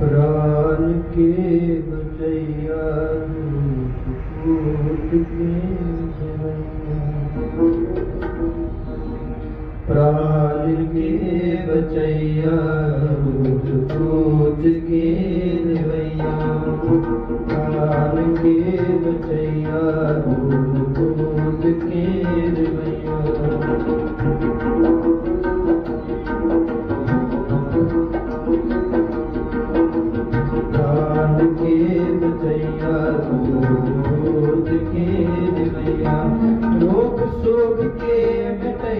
ਪ੍ਰਾਨ ਕੇ ਬਚਈਆ ਕੂਟ ਕੇ ਪ੍ਰਾਨ ਕੇ ਬਚਈਆ ਕੂਟ ਕੇ ਨਿਵਈਆ ਪ੍ਰਾਨ ਕੇ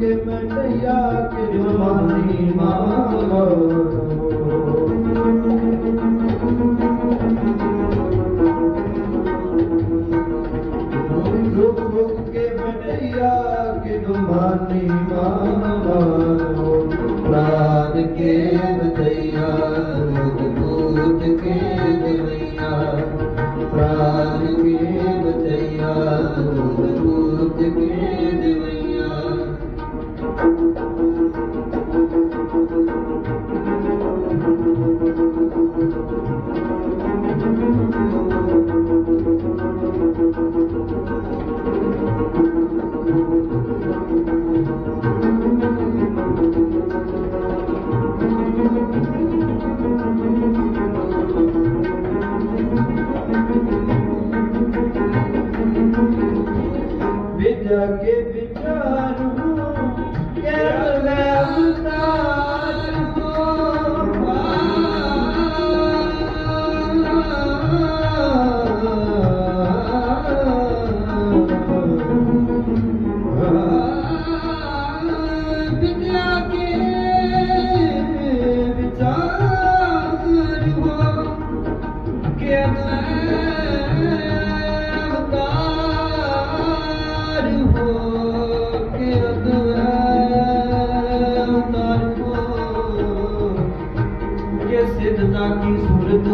ਕੇ ਮੰਡਿਆ ਕੇ ਜਵਾਨੀ ਮਾਂ ਰੁਕ ਰੁਕ ਕੇ ਮੰਡਿਆ ਕੇ ਜਵਾਨੀ ਮਾਂ ਰਾਤ ਕੇ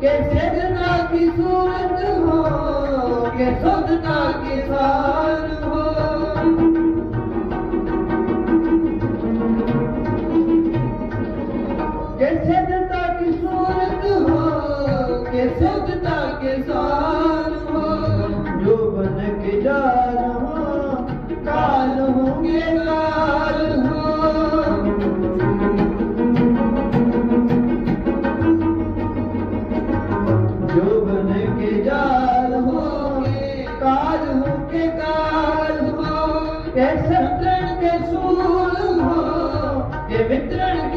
ਕਿ ਸਿਜਦਾ ਕੀ ਸੂਰਤ ਹੋ, ਕਿ ਸੁਧਤਾ ਕੀ ਸਾਨ ਹੋ। ਕਿ ਸਿਜਦਾ ਕੀ ਸੂਰਤ ਹੋ, ਕਿ ਸੁਧਤਾ ਕੀ ਸਾਨ ਹੋ। ਜੋ ਬਨ ਕੇ ਜਾ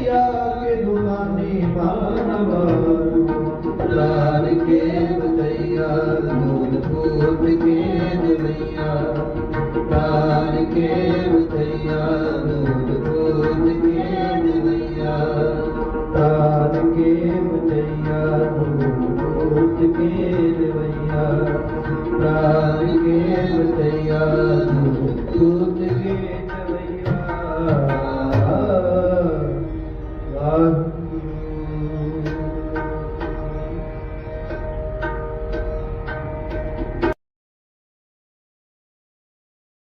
ਦਰਿਆ ਕੇ ਦੁਨਾਨੇ ਬਾਨਵਾ ਲਾਲ ਕੇ ਬਤਈਆ ਨੂਰ ਪੂਤ ਕੇ ਦੁਨੀਆ ਲਾਲ ਕੇ